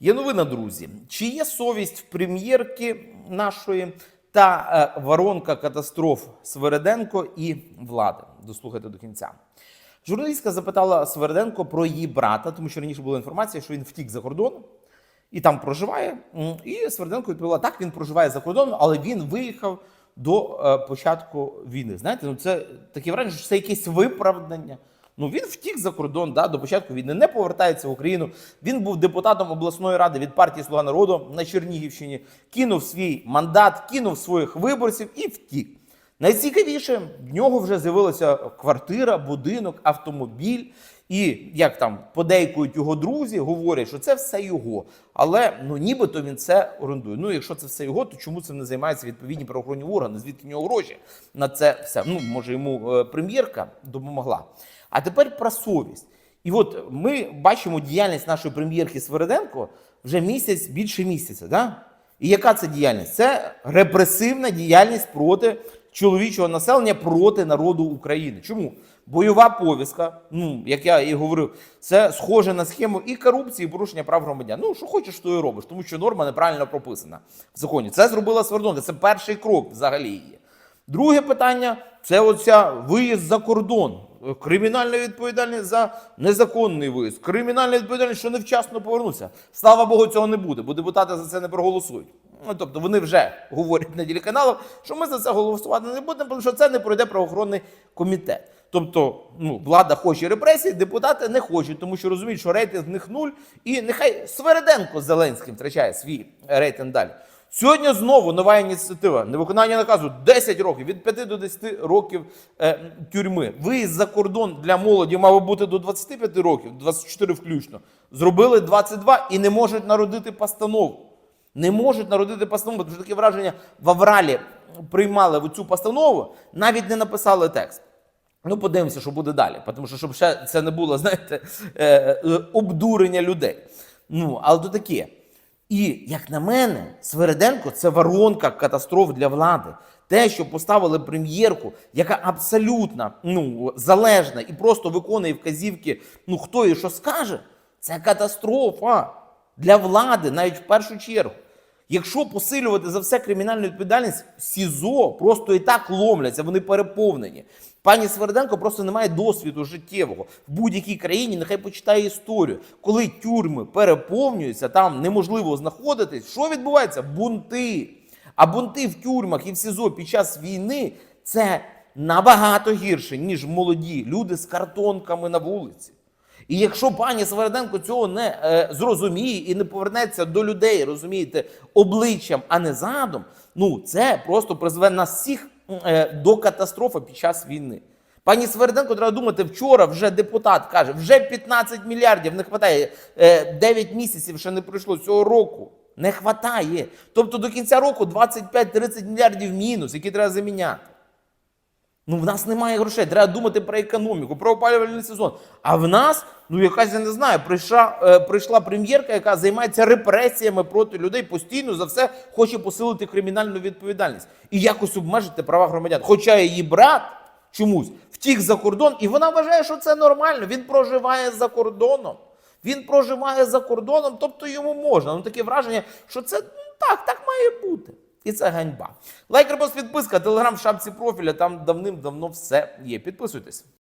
Є новина, друзі. Чи є совість в прем'єрки нашої та е, воронка катастроф Свереденко і влади? Дослухайте до кінця. Журналістка запитала Свереденко про її брата, тому що раніше була інформація, що він втік за кордон і там проживає. І Сверденко відповіла: так, він проживає за кордоном, але він виїхав до е, початку війни. Знаєте, ну це таке враження, що це якесь виправдання. Ну він втік за кордон да, до початку війни, не повертається в Україну. Він був депутатом обласної ради від партії Слуга народу на Чернігівщині, кинув свій мандат, кинув своїх виборців і втік. Найцікавіше, в нього вже з'явилася квартира, будинок, автомобіль. І як там подейкують його друзі, говорять, що це все його. Але ну нібито він це орендує. Ну, якщо це все його, то чому цим не займаються відповідні правоохоронні органи? Звідки в нього гроші на це все? Ну може йому е, прем'єрка допомогла. А тепер про совість. І от ми бачимо діяльність нашої прем'єрки Свереденко вже місяць більше місяця. Да? І яка це діяльність? Це репресивна діяльність проти чоловічого населення проти народу України. Чому? Бойова повістка, ну як я і говорив, це схоже на схему і корупції, і порушення прав громадян. Ну що хочеш, то і робиш, тому що норма неправильно прописана в законі. Це зробила Свердонка. Це перший крок взагалі її. Друге питання це оця виїзд за кордон. Кримінальна відповідальність за незаконний виїзд, кримінальна відповідальність, що невчасно повернувся. Слава Богу, цього не буде, бо депутати за це не проголосують. Ну тобто вони вже говорять на телеканалах, що ми за це голосувати не будемо, тому що це не пройде правоохоронний комітет. Тобто, ну, влада хоче репресій, депутати не хочуть, тому що розуміють, що рейтинг в них нуль, і нехай Свереденко з Зеленським втрачає свій рейтинг далі. Сьогодні знову нова ініціатива. Невиконання наказу 10 років, від 5 до 10 років е, тюрми. Виїзд за кордон для молоді мав бути до 25 років, 24 включно. Зробили 22 і не можуть народити постанову. Не можуть народити постанову, тому що таке враження в Авралі приймали цю постанову, навіть не написали текст. Ну, подивимося, що буде далі, тому що щоб ще це не було, знаєте, е, е, обдурення людей. Ну, але то таке. І як на мене, Свереденко це воронка катастроф для влади. Те, що поставили прем'єрку, яка абсолютно ну, залежна і просто виконує вказівки, ну хто і що скаже, це катастрофа для влади, навіть в першу чергу. Якщо посилювати за все кримінальну відповідальність, СІЗО просто і так ломляться, вони переповнені. Пані Сверденко просто не має досвіду життєвого в будь-якій країні. Нехай почитає історію. Коли тюрми переповнюються, там неможливо знаходитись. Що відбувається? Бунти. А бунти в тюрмах і в СІЗО під час війни це набагато гірше, ніж молоді люди з картонками на вулиці. І якщо пані Сверденко цього не е, зрозуміє і не повернеться до людей, розумієте, обличчям, а не задом, ну це просто призведе нас всіх е, до катастрофи під час війни. Пані Сверденко, треба думати, вчора вже депутат каже, вже 15 мільярдів не вистачає, е, 9 місяців ще не пройшло цього року. Не вистачає. Тобто до кінця року 25-30 мільярдів мінус, які треба заміняти. Ну, в нас немає грошей. Треба думати про економіку, про опалювальний сезон. А в нас, ну якась я не знаю, прийшла, е, прийшла прем'єрка, яка займається репресіями проти людей, постійно за все хоче посилити кримінальну відповідальність і якось обмежити права громадян. Хоча її брат чомусь втік за кордон, і вона вважає, що це нормально. Він проживає за кордоном. Він проживає за кордоном, тобто йому можна. Ну таке враження, що це ну, так, так має бути. І це ганьба. Лайк, репост, підписка, телеграм в шапці профіля. Там давним-давно все є. Підписуйтесь.